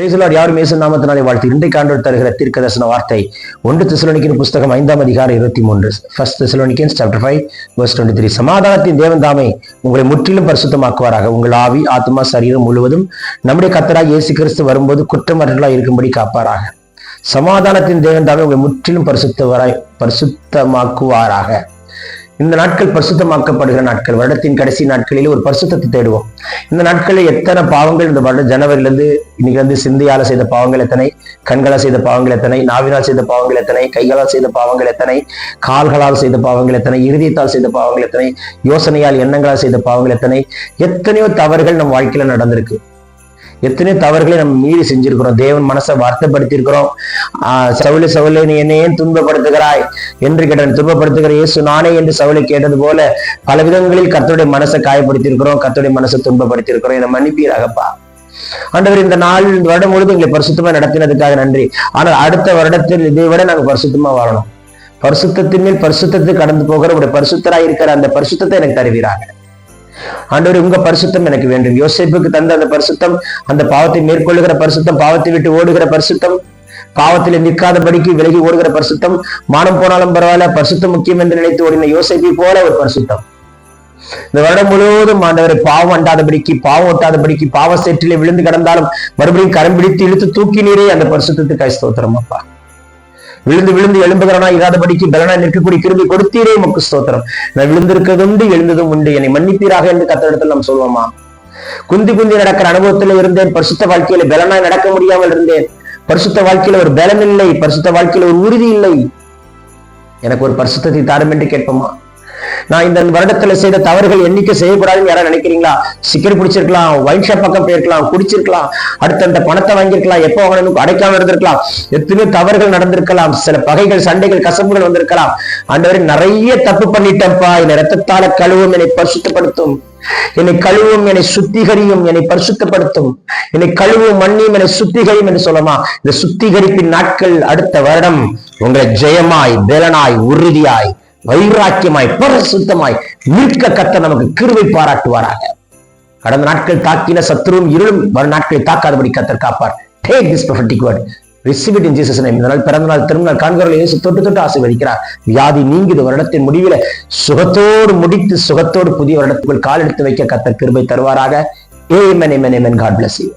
பேசலார் யாரும் இயேசு நாமத்தினாலே வாழ்த்து. இன்றைக்கு ஆண்டோர் தருகிற தீர்க்க தரிசன வார்த்தை ஒன்று திசலோனிக்கின் புஸ்தகம் ஐந்தாம் அதிகாரம் இருபத்தி மூன்று first Thessalonians chapter five verse twenty three சமாதானத்தின் தேவன் தாமே உங்களை முற்றிலும் பரிசுத்தமாக்குவாராக. உங்கள் ஆவி ஆத்மா சரீரம் முழுவதும் நம்முடைய கத்தராக இயேசு கிறிஸ்து வரும்போது குற்றமற்றலாக இருக்கும்படி காப்பாராக. சமாதானத்தின் தேவன் தாமே உங்களை முற்றிலும் பரிசுத்தவராய் பரிசுத்தமாக்குவாராக. இந்த நாட்கள் பரிசுத்தமாக்கப்படுகிற நாட்கள். வருடத்தின் கடைசி நாட்களில் ஒரு பரிசுத்தத்தை தேடுவோம். இந்த நாட்களில் எத்தனை பாவங்கள் இந்த வருடம் ஜனவரியிலிருந்து இன்னைக்கு வந்து சிந்தையால செய்த பாவங்கள் எத்தனை? கண்களால் செய்த பாவங்கள் எத்தனை? நாவினால் செய்த பாவங்கள் எத்தனை? கைகளால் செய்த பாவங்கள் எத்தனை? கால்களால் செய்த பாவங்கள் எத்தனை? இருதயத்தால் செய்த பாவங்கள் எத்தனை? யோசனையால் எண்ணங்களால் செய்த பாவங்கள் எத்தனை? எத்தனையோ தவறுகள் நம் வாழ்க்கையில நடந்திருக்கு. எத்தனையோ தவறுகளை நம்ம மீறி செஞ்சிருக்கிறோம். தேவன் மனசை வார்த்தைப்படுத்தியிருக்கிறோம். ஆஹ் சவுளை சவுளை நீ என்னை ஏன் துன்பப்படுத்துகிறாய்? என்று கேட்டான் துன்பப்படுத்துகிற இயேசு நானே என்று சவுளை கேட்டது போல பல விதங்களில் கத்தோடைய மனசை காயப்படுத்தியிருக்கிறோம். கத்தோடைய மனசை துன்பப்படுத்தியிருக்கிறோம். என்னை மன்னிப்பீராகப்பா. ஆண்டவர் இந்த நாள் இந்த வருடம் முழுவதும் எங்களை பரிசுத்தமா நடத்தினதுக்காக நன்றி. ஆனால் அடுத்த வருடத்தில் இதை விட நாங்க பரிசுத்தமா வாழணும். பரிசுத்தத்தின் மேல் பரிசுத்தத்தை கடந்து போகிற உடைய பரிசுத்தராய் இருக்கிற அந்த பரிசுத்தத்தை எனக்கு தருவீராங்க ஆண்டவர் உங்க பரிசுத்தம் எனக்கு வேண்டும். யோசிப்புக்கு தந்த அந்த பரிசுத்தம் அந்த பாவத்தை மேற்கொள்ளுகிற பரிசுத்தம் பாவத்தை விட்டு ஓடுகிற பரிசுத்தம் பாவத்தில் நிற்காதபடிக்கு விலகி ஓடுகிற பரிசுத்தம் மானம் போனாலும் பரவாயில்ல பரிசுத்தம் முக்கியம் என்று நினைத்து ஓடின யோசிப்பை போல ஒரு பரிசுத்தம். இந்த வருடம் முழுவதும் ஆண்டவரை பாவம் அண்டாதபடிக்கு பாவம் ஒட்டாதபடிக்கு பாவ சேற்றிலே விழுந்து கிடந்தாலும் மறுபடியும் கரம் பிடித்து இழுத்து தூக்கினீரே அந்த பரிசுத்தத்துக்கு ஸ்தோத்திரம் அப்பா. விழுந்து விழுந்து எழும்புகிறனா இராதபடிக்கு பலனா நிற்கக்கூடிய கிருபி கொடுத்தீரே மக்கு ஸ்தோத்திரம். நான் விழுந்திருக்கிறது உண்டு எழுந்ததும் உண்டு. என்னை மன்னிப்பீராக என்று கத்திடத்தில் நாம் சொல்வோமா? குந்தி குந்தி நடக்கிற அனுபவத்துல இருந்தேன். பரிசுத்த வாழ்க்கையில பலனா நடக்க முடியாமல் இருந்தேன். பரிசுத்த வாழ்க்கையில ஒரு பலம் இல்லை. பரிசுத்த வாழ்க்கையில ஒரு உறுதி இல்லை. எனக்கு ஒரு பரிசுத்தத்தை தாரும் என்று கேட்போமா? நான் இந்த வருடத்துல செய்த தவறுகள் எண்ணிக்கை செய்யக்கூடாதுன்னு யாரும் நினைக்கிறீங்களா? சிக்கன் பிடிச்சிருக்கலாம் ஒயின் ஷாப் பக்கம் போயிருக்கலாம் குடிச்சிருக்கலாம் அடுத்த அந்த பணத்தை வாங்கியிருக்கலாம் எப்போ வாங்கணும் அடைக்காம இருந்திருக்கலாம். எத்தனையோ தவறுகள் நடந்திருக்கலாம் சில பகைகள் சண்டைகள் கசப்புகள் வந்திருக்கலாம். ஆண்டவரே நிறைய தப்பு பண்ணிட்டேன்ப்பா. என்னை ரத்தத்தால கழுவும் என்னை பரிசுத்தப்படுத்தும். என்னை கழுவும் என்னை சுத்திகரியும் என்னை பரிசுத்தப்படுத்தும். என்னை கழுவும் மண்ணியும் என்னை சுத்திகரியும் என்று சொல்லமா? இந்த சுத்திகரிப்பின் நாட்கள் அடுத்த வருடம். உங்களை ஜெயமாய் வேலனாய் உறுதியாய் வைராக்கியமாய் பரிசுத்தமாய் நிற்க கத்த நமக்கு கிருவை பாராட்டுவாராக. கடந்த நாட்கள் தாக்கின சத்துருவும் இருளும் வரும் நாட்களை தாக்காதபடி கத்தர் காப்பார். Take this prophetic word receive it in Jesus name. இந்த நாள் பிறந்த நாள் திருநாள் காண்கிறவர்கள் இயேசு தொட்டு தொட்டு ஆசீர்வதிக்கிறார். வியாதி நீங்கிது வருடத்தின் முடிவில். சுகத்தோடு முடித்து சுகத்தோடு புதிய வருடத்துக்குள் கால் எடுத்து வைக்க கத்தர் கிருபை தருவாராக. ஏ amen amen amen God bless you